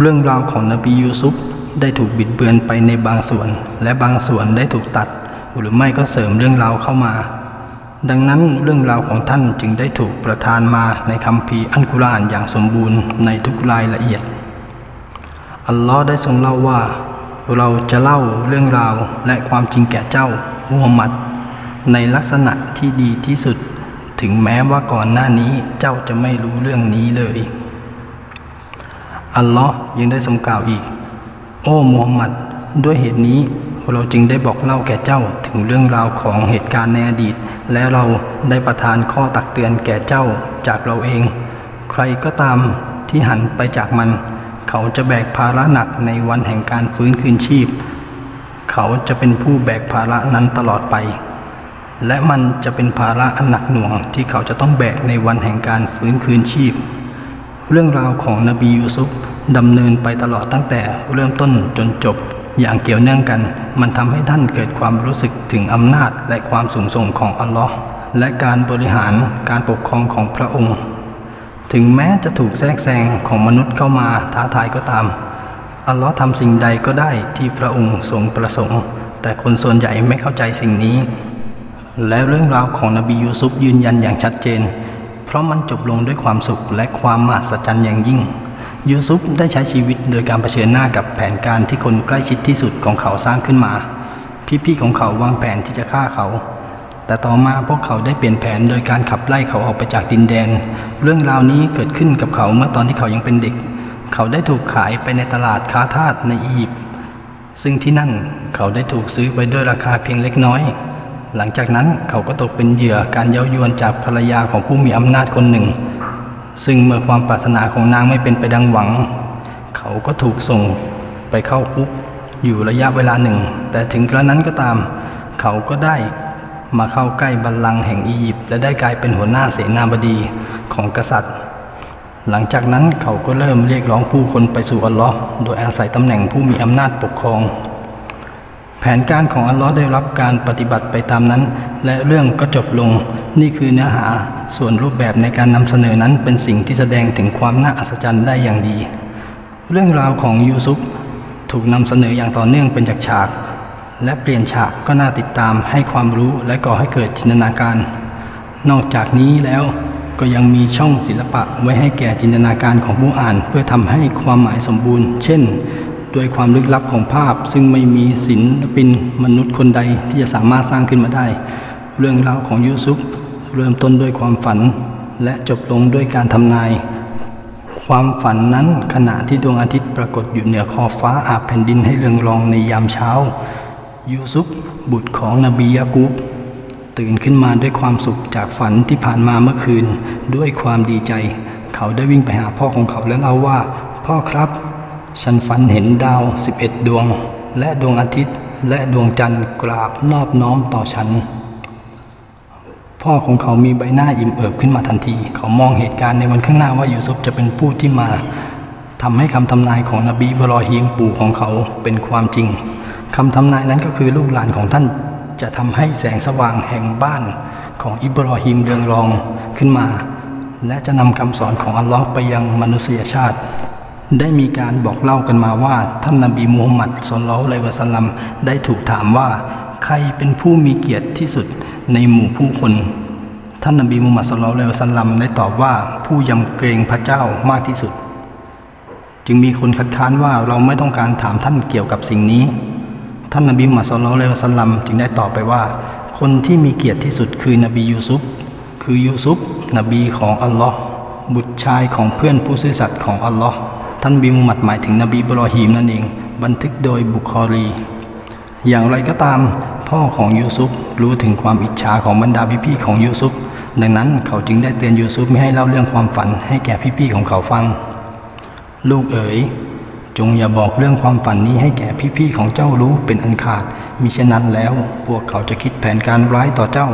เรื่องราวของนบียูซุฟได้ถูกบิดเบือนไปในบางส่วน และบางส่วนได้ถูกตัด หรือไม่ก็เสริมเรื่องราวเข้ามา ดังนั้นเรื่องราวของท่านจึงได้ถูกประทานมาในคัมภีอัลกุรานอย่างสมบูรณ์ในทุกรายละเอียด อัลลอฮ์ได้ทรงเล่าว่า เราจะเล่าเรื่องราวและความจริงแก่เจ้ามุฮัมมัด ในลักษณะที่ดีที่สุด ถึงแม้ว่าก่อนหน้านี้เจ้าจะไม่รู้เรื่องนี้เลย อัลลอฮ์ยังได้ทรงกล่าวอีก โอ้มูฮัมหมัด ด้วยเหตุนี้เราจึงได้บอกเล่าแก่เจ้าถึงเรื่องราวของเหตุการณ์ในอดีต และเราได้ประทานข้อตักเตือนแก่เจ้าจากเราเอง ใครก็ตามที่หันไปจากมัน เขาจะแบกภาระหนักในวันแห่งการฟื้นคืนชีพ เขาจะเป็นผู้แบกภาระนั้นตลอดไป และมันจะเป็นภาระอันหนักหน่วงที่เขาจะต้องแบกในวันแห่งการฟื้นคืนชีพ เรื่องราวของนบียูซุฟ ดำเนินไปตลอดตั้งแต่เริ่มต้นจนจบอย่างเกี่ยวเนื่องกัน มันทำให้ท่านเกิดความรู้สึกถึงอำนาจและความสูงส่งของอัลลอฮ์และการบริหารการปกครองของพระองค์ ถึงแม้จะถูกแทรกแซงของมนุษย์เข้ามาท้าทายก็ตาม อัลลอฮ์ทำสิ่งใดก็ได้ที่พระองค์ทรงประสงค์ แต่คนส่วนใหญ่ไม่เข้าใจสิ่งนี้ และเรื่องราวของนบียูซุฟยืนยันอย่างชัดเจน เพราะมันจบลงด้วยความสุขและความมหัศจรรย์อย่างยิ่ง ยูซุฟได้ใช้ชีวิตโดยการเผชิญหน้ากับแผนการที่คนใกล้ชิดที่สุดของเขาสร้างขึ้นมา พี่ๆของเขาวางแผนที่จะฆ่าเขา แต่ต่อมาพวกเขาได้เปลี่ยนแผนโดยการขับไล่เขาออกไปจากดินแดน เรื่องราวนี้เกิดขึ้นกับเขาเมื่อตอนที่เขายังเป็นเด็ก เขาได้ถูกขายไปในตลาดค้าทาสในอียิปต์ซึ่งที่นั่นเขาได้ถูกซื้อไปด้วยราคาเพียงเล็กน้อย หลังจากนั้นเขาก็ตกเป็นเหยื่อการเย้ายวนจากภรรยาของผู้มีอำนาจคนหนึ่ง ซึ่งเมื่อความปรารถนาของนางไม่เป็นไปดังหวัง เขาก็ถูกส่งไปเข้าคุกอยู่ระยะเวลาหนึ่ง แต่ถึงกระนั้นก็ตาม เขาก็ได้มาเข้าใกล้บัลลังก์แห่งอียิปต์และได้กลายเป็นหัวหน้าเสนาบดีของกษัตริย์ หลังจากนั้นเขาก็เริ่มเรียกร้องผู้คนไปสู่อัลลอฮ์โดยอาศัยตำแหน่งผู้มีอำนาจปกครอง ผนการของอัลลอฮ์ได้รับการปฏิบัติไปตามนั้น และเรื่องก็จบลง นี่คือเนื้อหา ส่วนรูปแบบในการนำเสนอนั้นเป็นสิ่งที่แสดงถึงความน่าอัศจรรย์ได้อย่างดี เรื่องราวของยูซุปถูกนำเสนออย่างต่อเนื่องเป็นจากฉาก และเปลี่ยนฉากก็น่าติดตามให้ความรู้และก่อให้เกิดจินตนาการ นอกจากนี้แล้วก็ยังมีช่องศิลปะไว้ให้แก่จินตนาการของผู้อ่าน เพื่อทำให้ความหมายสมบูรณ์ เช่น ด้วยความลึกลับของภาพ ซึ่งไม่มีศิลปินมนุษย์คนใดที่จะสามารถสร้างขึ้นมาได้ เรื่องราวของยูซุปเริ่มต้นด้วยความฝัน และจบลงด้วยการทำนาย ความฝันนั้นขณะที่ดวงอาทิตย์ปรากฏอยู่เหนือขอบฟ้าอาบแผ่นดินให้เรืองรองในยามเช้า ยูซุปบุตรของนบียากูบตื่นขึ้นมาด้วยความสุขจากฝันที่ผ่านมาเมื่อคืน ด้วยความดีใจ เขาได้วิ่งไปหาพ่อของเขาและเล่าว่า พ่อครับ ฉันฝันเห็นดาว 11 ดวง และดวงอาทิตย์ และดวงจันทร์กราบนอบน้อมต่อฉัน พ่อของเขามีใบหน้าอิ่มเอิบขึ้นมาทันที เขามองเหตุการณ์ในวันข้างหน้าว่ายูซุฟจะเป็นผู้ที่มาทำให้คำทำนายของนบีบรอฮีมปู่ของเขาเป็นความจริงคำทำนายนั้นก็คือลูกหลานของท่านจะทำให้แสงสว่างแห่งบ้านของอิบรอฮีมเรืองรองขึ้นมา และจะนำคำสอนของอัลลอฮ์ไปยังมนุษยชาติ ได้มีการบอกเล่ากันมาว่า ท่านนบีมูฮัมมัดสลลัลลอฮุอะลัยฮิวะสัลลัมได้ถูกถามว่า ใครเป็นผู้มีเกียรติที่สุดในหมู่ผู้คน ท่านนบีมูฮัมมัดสลลัลลอฮุอะลัยฮิวะสัลลัมได้ตอบว่าผู้ยำเกรงพระเจ้ามากที่สุด จึงมีคนคัดค้านว่าเราไม่ต้องการถามท่านเกี่ยวกับสิ่งนี้ ท่านนบีมุฮัมมัดสลลัลลอฮุอะลัยฮิวะสัลลัมจึงได้ตอบไปว่า คนที่มีเกียรติที่สุดคือนบียูซุฟคือยูซุฟนบีของอัลลอฮ์บุตรชายของเพื่อนผู้ซื่อสัตย์ของอัลลอฮ์ ท่านบีมุมัดหมายถึงนบีบรอฮีมนั่นเอง บันทึกโดยบุคอรี อย่างไรก็ตาม พ่อของยูซุฟรู้ถึงความอิจฉาของบรรดาพี่ๆของยูซุฟดังนั้นเขาจึงได้เตือนยูซุฟไม่ให้เล่าเรื่องความฝันให้แก่พี่ๆของเขาฟัง ลูกเอ๋ยจงอย่าบอกเรื่องความฝันนี้ให้แก่พี่ๆของเจ้ารู้เป็นอันขาด มิฉะนั้นแล้วพวกเขาจะคิดแผนการร้ายต่อเจ้า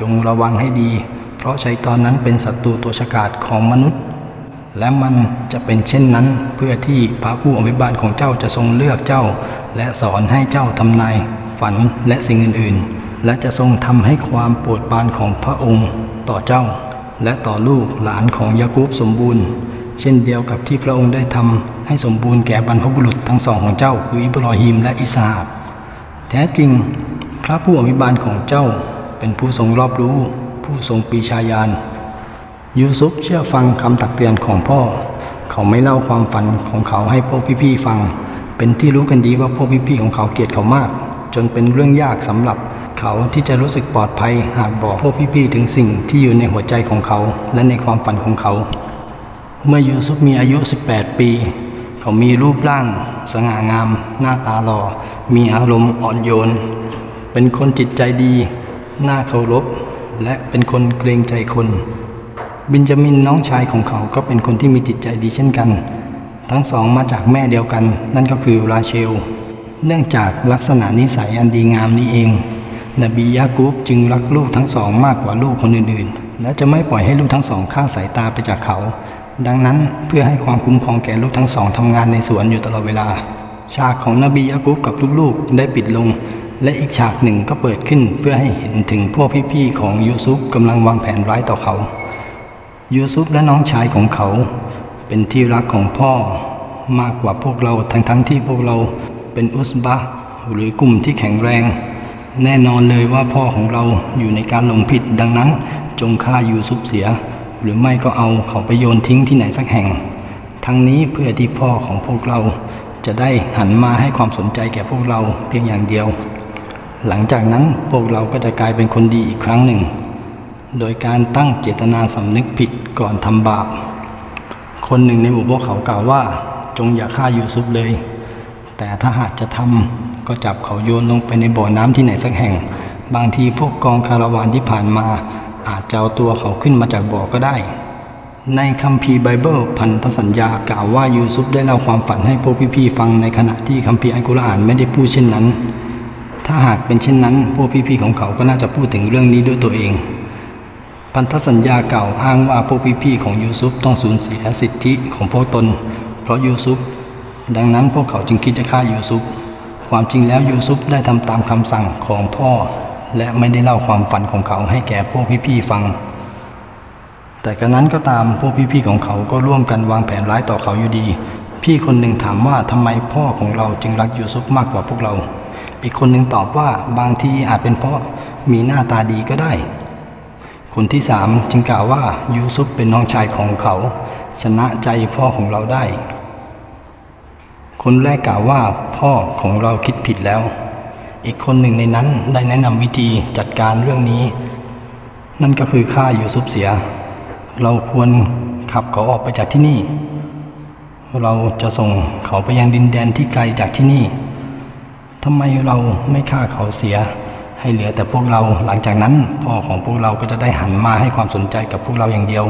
จงระวังให้ดี เพราะชัยตอนนั้นเป็นศัตรูตัวฉกาจของมนุษย์ และมันจะเป็นเช่นนั้นเพื่อที่พระผู้อภิบาลของเจ้าจะทรงเลือกเจ้า และสอนให้เจ้าทำนายฝันและสิ่งอื่นๆ และจะทรงทำให้ความโปรดปรานของพระองค์ต่อเจ้า และต่อลูกหลานของยากูบสมบูรณ์ เช่นเดียวกับที่พระองค์ได้ทำให้สมบูรณ์แก่บรรพบุรุษทั้งสองของเจ้า คืออิบรอฮิมและอิสหากแท้จริง พระผู้อภิบาลของเจ้าเป็นผู้ทรงรอบรู้ ผู้ทรงปีชาญาณ ยูซุปเชื่อฟังคำตักเตือนของพ่อ เขาไม่เล่าความฝันของเขาให้พวกพี่ๆฟัง เป็นที่รู้กันดีว่าพวกพี่ๆของเขาเกลียดเขามาก จนเป็นเรื่องยากสำหรับเขาที่จะรู้สึกปลอดภัยหากบอกพวกพี่ๆถึงสิ่งที่อยู่ในหัวใจของเขาและในความฝันของเขา เมื่อยูซุปมีอายุ 18 ปี เขามีรูปร่าง สง่างาม หน้าตาหล่อ มีอารมณ์อ่อนโยน เป็นคนจิตใจดี น่าเคารพ และเป็นคนเกรงใจคน บินจามินน้องชายของเขาก็เป็นคนที่มีจิตใจดีเช่นกัน ทั้งสองมาจากแม่เดียวกัน นั่นก็คือราเชล เนื่องจากลักษณะนิสัยอันดีงามนี้เอง นบียากูบจึงรักลูกทั้งสองมากกว่าลูกคนอื่นๆ และจะไม่ปล่อยให้ลูกทั้งสองคลาสายตาไปจากเขา ดังนั้นเพื่อให้ความคุ้มครองแก่ลูกทั้งสองทำงานในสวนอยู่ตลอดเวลา ฉากของนบียากูบกับลูกๆได้ปิดลงและอีกฉากหนึ่งก็เปิดขึ้นเพื่อให้เห็นถึงพวกพี่ๆของยูซุฟกำลังวางแผนร้ายต่อเขา ยูซุฟและน้องชายของเขา เป็นที่รักของพ่อมากกว่าพวกเราทั้งๆทที่พวกเราเป็นอุสบะหรือกลุ่มที่แข็งแรง แน่นอนเลยว่าพ่อของเราอยู่ในการหลงผิดดังนั้น จงฆ่ายูซุฟเสีย หรือไม่ก็เอาเขาไปโยนทิ้งที่ไหนสักแห่ง ทั้งนี้เพื่อที่พ่อของพวกเราจะได้หันมาให้ความสนใจแก่พวกเราเพียงอย่างเดียว หลังจากนั้นพวกเราก็จะกลายเป็นคนดีอีกครั้งหนึ่ง โดยการตั้งเจตนาสำนึกผิดก่อนทำบาป คนหนึ่งในหมู่พวกเขากล่าวว่า จงอย่าฆ่ายูซุปเลย แต่ถ้าหากจะทำก็จับเขาโยนลงไปในบ่อน้ำที่ไหนสักแห่ง บางทีพวกกองคาราวานที่ผ่านมา อาจจะเอาตัวเขาขึ้นมาจากบ่อก็ได้ ในคัมภีร์ไบเบิลพันธสัญญากล่าวว่ายูซุปได้เล่าความฝันให้พวกพี่ๆฟังในขณะที่คัมภีร์อัลกุรอานไม่ได้พูดเช่นนั้น ถ้าหากเป็นเช่นนั้น พวกพี่ๆของเขาก็น่าจะพูดถึงเรื่องนี้ด้วยตัวเอง พันธสัญญาเก่าอ้างว่าพวกพี่ๆของยูซุปต้องสูญเสียสิทธิของพวกตน เพราะยูซุปดังนั้นพวกเขาจึงคิดจะฆ่ายูซุปความจริงแล้วยูซุปได้ทำตามคำสั่งของพ่อ และไม่ได้เล่าความฝันของเขาให้แก่พวกพี่ๆฟัง แต่กระนั้นก็ตามพวกพี่ๆของเขาก็ร่วมกันวางแผนร้ายต่อเขาอยู่ดี พี่คนหนึ่งถามว่าทำไมพ่อของเราจึงรักยูซุปมากกว่าพวกเรา อีกคนหนึ่งตอบว่าบางทีอาจเป็นเพราะมีหน้าตาดีก็ได้ คนที่สามจึงกล่าวว่ายูซุปเป็นน้องชายของเขา ชนะใจพ่อของเราได้ คนแรกกล่าวว่าพ่อของเราคิดผิดแล้ว อีกคนหนึ่งในนั้นได้แนะนำวิธีจัดการเรื่องนี้ นั่นก็คือฆ่ายูซุปเสีย เราควรขับเขาออกไปจากที่นี่ เราจะส่งเขาไปยังดินแดนที่ไกลจากที่นี่ทำไมเราไม่ฆ่าเขาเสีย ให้เหลือแต่พวกเราหลังจากนั้นพ่อของพวกเราก็จะได้หันมาให้ความสนใจกับพวกเราอย่างเดียว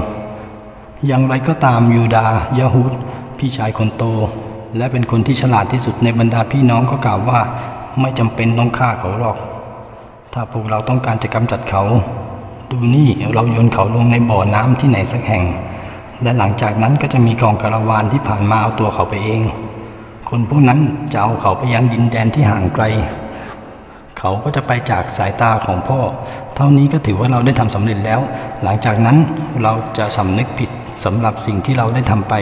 อย่างไรก็ตามยูดาห์ยะฮูดพี่ชายคนโต และเป็นคนที่ฉลาดที่สุดในบรรดาพี่น้องก็กล่าวว่า ไม่จำเป็นต้องฆ่าเขาหรอก ถ้าพวกเราต้องการจะกำจัดเขา ดูนี่เราโยนเขาลงในบ่อน้ำที่ไหนสักแห่ง และหลังจากนั้นก็จะมีกองคาราวานที่ผ่านมาเอาตัวเขาไปเอง คนพวกนั้นจะเอาเขาไปยังดินแดนที่ห่างไกล เขาก็จะไปจากสายตาของพ่อ เท่านี้ก็ถือว่าเราได้ทำสำเร็จแล้ว หลังจากนั้นเราจะสำนึกผิดสำหรับสิ่งที่เราได้ทำไป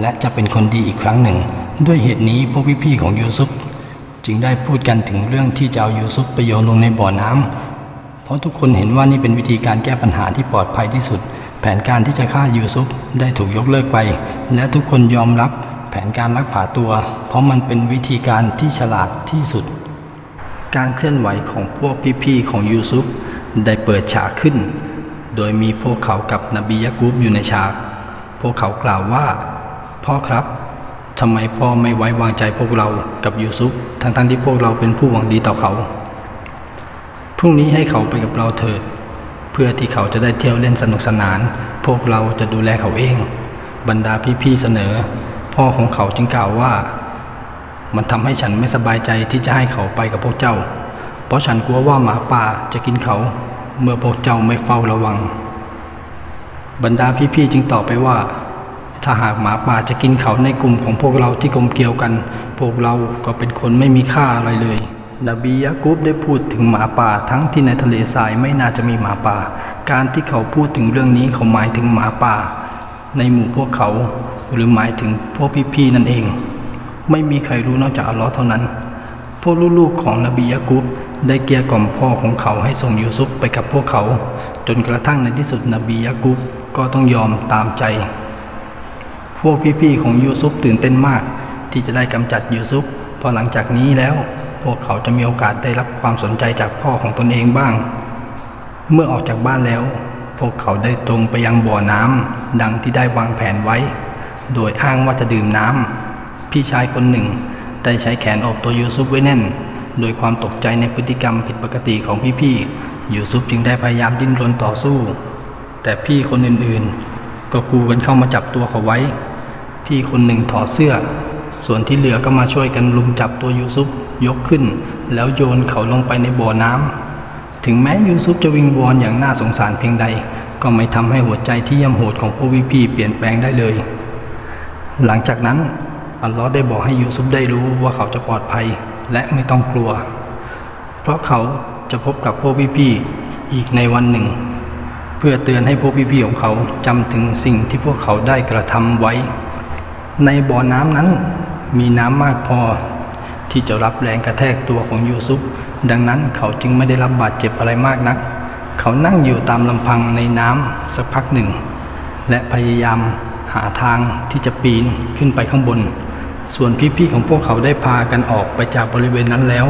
และจะเป็นคนดีอีกครั้งหนึ่ง ด้วยเหตุนี้พวกพี่ๆของยูซุปจึงได้พูดกันถึงเรื่องที่จะเอายูซุปไปโยนลงในบ่อน้ำเพราะทุกคนเห็นว่านี่เป็นวิธีการแก้ปัญหาที่ปลอดภัยที่สุด แผนการที่จะฆ่ายูซุปได้ถูกยกเลิกไป และทุกคนยอมรับแผนการลักพาตัว เพราะมันเป็นวิธีการที่ฉลาดที่สุด การเคลื่อนไหวของพวกพี่ๆของยูซุฟได้เปิดฉากขึ้น โดยมีพวกเขากับนบียะกูบอยู่ในฉาก พวกเขากล่าวว่า พ่อครับทำไมพ่อไม่ไว้วางใจพวกเรากับยูซุฟทั้งๆที่พวกเราเป็นผู้หวังดีต่อเขา พรุ่งนี้ให้เขาไปกับเราเถิด เพื่อที่เขาจะได้เที่ยวเล่นสนุกสนาน พวกเราจะดูแลเขาเอง บรรดาพี่ๆเสนอ พ่อของเขาจึงกล่าวว่า มันทำให้ฉันไม่สบายใจที่จะให้เขาไปกับพวกเจ้า เพราะฉันกลัวว่าหมาป่าจะกินเขา เมื่อพวกเจ้าไม่เฝ้าระวัง บรรดาพี่ๆจึงตอบไปว่า ถ้าหากหมาป่าจะกินเขาในกลุ่มของพวกเราที่กลมเกลียวกัน พวกเราก็เป็นคนไม่มีค่าอะไรเลยนบียะกุบได้พูดถึงหมาป่าทั้งที่ในทะเลทรายไม่น่าจะมีหมาป่า การที่เขาพูดถึงเรื่องนี้เขาหมายถึงหมาป่า ในหมู่พวกเขาหรือหมายถึงพวกพี่ๆนั่นเอง ไม่มีใครรู้นอกจากอัลลอฮ์เท่านั้น พวกลูกๆของนบียะกุบได้เกลี้ยกล่อมพ่อของเขาให้ส่งยูซุปไปกับพวกเขา จนกระทั่งในที่สุดนบียะกุบก็ต้องยอมตามใจ พวกพี่ๆของยูซุปตื่นเต้นมาก ที่จะได้กำจัดยูซุปพราะหลังจากนี้แล้ว พวกเขาจะมีโอกาสได้รับความสนใจจากพ่อของตนเองบ้าง เมื่อออกจากบ้านแล้ว พวกเขาได้ตรงไปยังบ่อน้ำดังที่ได้วางแผนไว้ โดยอ้างว่าจะดื่มน้ำ พี่ชายคนหนึ่งได้ใช้แขนอบตัวยูซุปไว้แน่น โดยความตกใจในพฤติกรรมผิดปกติของพี่ๆยูซุปจึงได้พยายามดิ้นรนต่อสู้ แต่พี่คนอื่นๆ ก็กูกันเข้ามาจับตัวเขาไว้ พี่คนหนึ่งถอดเสื้อ ส่วนที่เหลือก็มาช่วยกันลุมจับตัวยูซุปยกขึ้น แล้วโยนเขาลงไปในบ่อน้ำถึงแม้ยูซุปจะวิงวอนอย่างน่าสงสารเพียงใด ก็ไม่ทำให้หัวใจที่ย่ำโหดของพวกวิพีเปลี่ยนแปลงได้เลย หลังจากนั้น อัลลอฮ์ได้บอกให้ยูซุปได้รู้ว่าเขาจะปลอดภัยและไม่ต้องกลัว เพราะเขาจะพบกับพวกพี่ๆอีกในวันหนึ่ง เพื่อเตือนให้พวกพี่ๆของเขาจำถึงสิ่งที่พวกเขาได้กระทำไว้ ในบ่อน้ำนั้นมีน้ำมากพอที่จะรับแรงกระแทกตัวของยูซุปดังนั้นเขาจึงไม่ได้รับบาดเจ็บอะไรมากนัก เขานั่งอยู่ตามลำพังในน้ำสักพักหนึ่ง และพยายามหาทางที่จะปีนขึ้นไปข้างบน ส่วนพี่ๆของพวกเขาได้พากันออกไปจากบริเวณนั้นแล้ว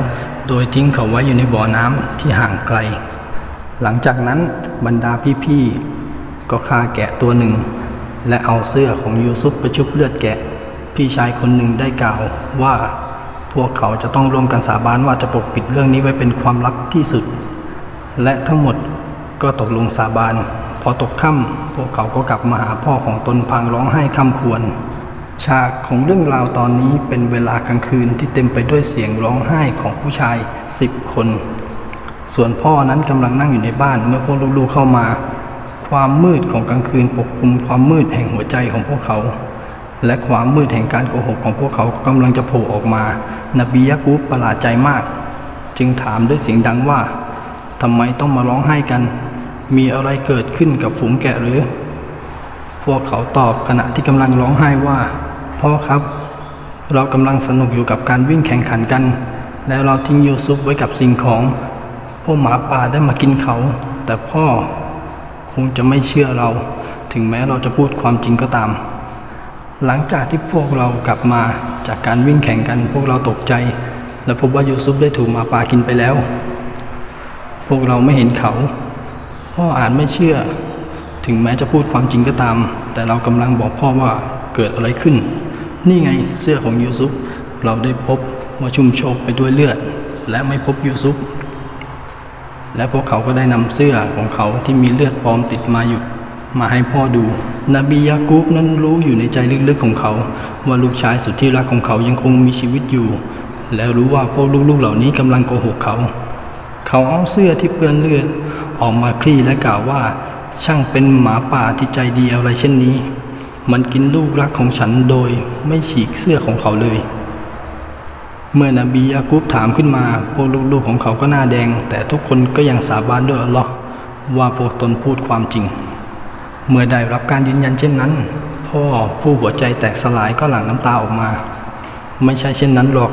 โดยทิ้งเขาไว้อยู่ในบ่อน้ำที่ห่างไกล หลังจากนั้นบรรดาพี่ๆก็ฆ่าแกะตัวหนึ่ง และเอาเสื้อของยูซุปไปชุบเลือดแกะ พี่ชายคนหนึ่งได้กล่าวว่า พวกเขาจะต้องร่วมกันสาบานว่าจะปกปิดเรื่องนี้ไว้เป็นความลับที่สุด และทั้งหมดก็ตกลงสาบานพอตกค่ำพวกเขาก็กลับมาหาพ่อของตนพังร้องไห้ค่ำควร ฉากของเรื่องราวตอนนี้เป็นเวลากลางคืนที่เต็มไปด้วยเสียงร้องไห้ของผู้ชายสิบคน ส่วนพ่อนั้นกำลังนั่งอยู่ในบ้านเมื่อพวกลูกๆเข้ามา ความมืดของกลางคืนปกคลุมความมืดแห่งหัวใจของพวกเขา และความมืดแห่งการโกหกของพวกเขากำลังจะโผล่ออกมา นบียะกูบประหลาดใจมาก จึงถามด้วยเสียงดังว่าทำไมต้องมาร้องไห้กัน มีอะไรเกิดขึ้นกับฝูงแกะหรือ พวกเขาตอบขณะที่กำลังร้องไห้ว่า พ่อครับ เรากำลังสนุกอยู่กับการวิ่งแข่งขันกัน แล้วเราทิ้งยูซุปไว้กับสิ่งของ พวกหมาป่าได้มากินเขา แต่พ่อคงจะไม่เชื่อเรา ถึงแม้เราจะพูดความจริงก็ตาม หลังจากที่พวกเรากลับมาจากการวิ่งแข่งกัน พวกเราตกใจ และพบว่ายูซุปได้ถูกหมาป่ากินไปแล้ว พวกเราไม่เห็นเขา พ่ออาจไม่เชื่อ ถึงแม้จะพูดความจริงก็ตาม แต่เรากำลังบอกพ่อว่าเกิดอะไรขึ้น นี่ไงเสื้อของยูซุปเราได้พบว่าชุ่มโชกไปด้วยเลือด และไม่พบยูซุปและพวกเขาก็ได้นำเสื้อของเขาที่มีเลือดปลอมติดมาอยู่มาให้พ่อดู นบียากูบนั้นรู้อยู่ในใจลึกๆของเขา ว่าลูกชายสุดที่รักของเขายังคงมีชีวิตอยู่ และรู้ว่าพวกลูกๆเหล่านี้กำลังโกหกเขา เขาเอาเสื้อที่เปื้อนเลือดออกมาคลี่และกล่าวว่า ช่างเป็นหมาป่าที่ใจดีอะไรเช่นนี้ มันกินลูกรักของฉันโดยไม่ฉีกเสื้อของเขาเลย เมื่อนบียากุบถามขึ้นมาพวกลูกๆของเขาก็หน้าแดง แต่ทุกคนก็ยังสาบานด้วยอัลลอฮ์ว่าพวกตนพูดความจริง เมื่อได้รับการยืนยันเช่นนั้น พ่อผู้หัวใจแตกสลายก็หลั่งน้ำตาออกมา ไม่ใช่เช่นนั้นหรอก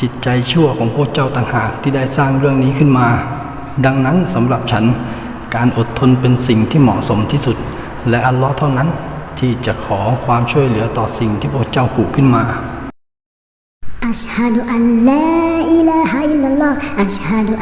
จิตใจชั่วของพวกเจ้าต่างหากที่ได้สร้างเรื่องนี้ขึ้นมา ดังนั้นสำหรับฉัน การอดทนเป็นสิ่งที่เหมาะสมที่สุด และอัลลอฮ์เท่านั้นที่จะขอความช่วยเหลือต่อสิ่งที่พระเจ้ากุขึ้นมาอัชฮะดุอัลลอฮ์อิลาฮะอิลลัลลอฮ์อัชฮะดุ